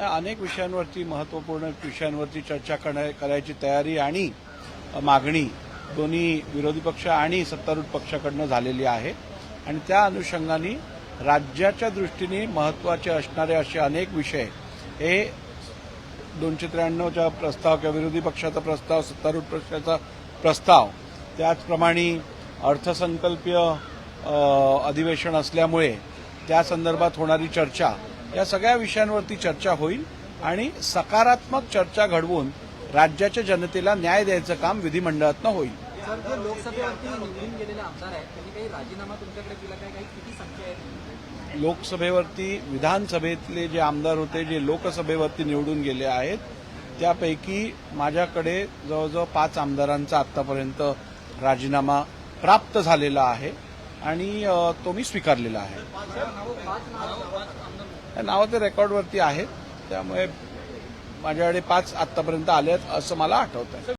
अनेक विषयांवरती महत्त्वपूर्ण विषयांवरती चर्चा करण्या करायची तयारी आणि मागणी दोन्ही विरोधी पक्ष आणि सत्तारूढ पक्षाकडनं झालेली आहे. आणि त्या अनुषंगाने राज्याच्या दृष्टीने महत्त्वाचे असणारे असे अनेक विषय हे दोनशे त्र्याण्णवचा प्रस्ताव किंवा विरोधी पक्षाचा प्रस्ताव सत्तारूढ पक्षाचा प्रस्ताव त्याचप्रमाणे अर्थसंकल्पीय अधिवेशन असल्यामुळे त्या संदर्भात होणारी चर्चा या सगळ्या विषयांवरती चर्चा होईल आणि सकारात्मक चर्चा घडवून राज्याच्या जनतेला न्याय द्यायचं काम विधिमंडळातनं होईल. लोकसभेवरती विधानसभेतले जे आमदार होते जे लोकसभेवरती निवडून गेले आहेत त्यापैकी माझ्याकडे जवळजवळ पाच आमदारांचा आत्तापर्यंत राजीनामा प्राप्त झालेला आहे. आणि तो मी स्वीकारलेला आहे. नावं ते रेकॉर्डवरती आहेत त्यामुळे माझ्याकडे पाच आत्तापर्यंत आले आहेत असं मला आठवतं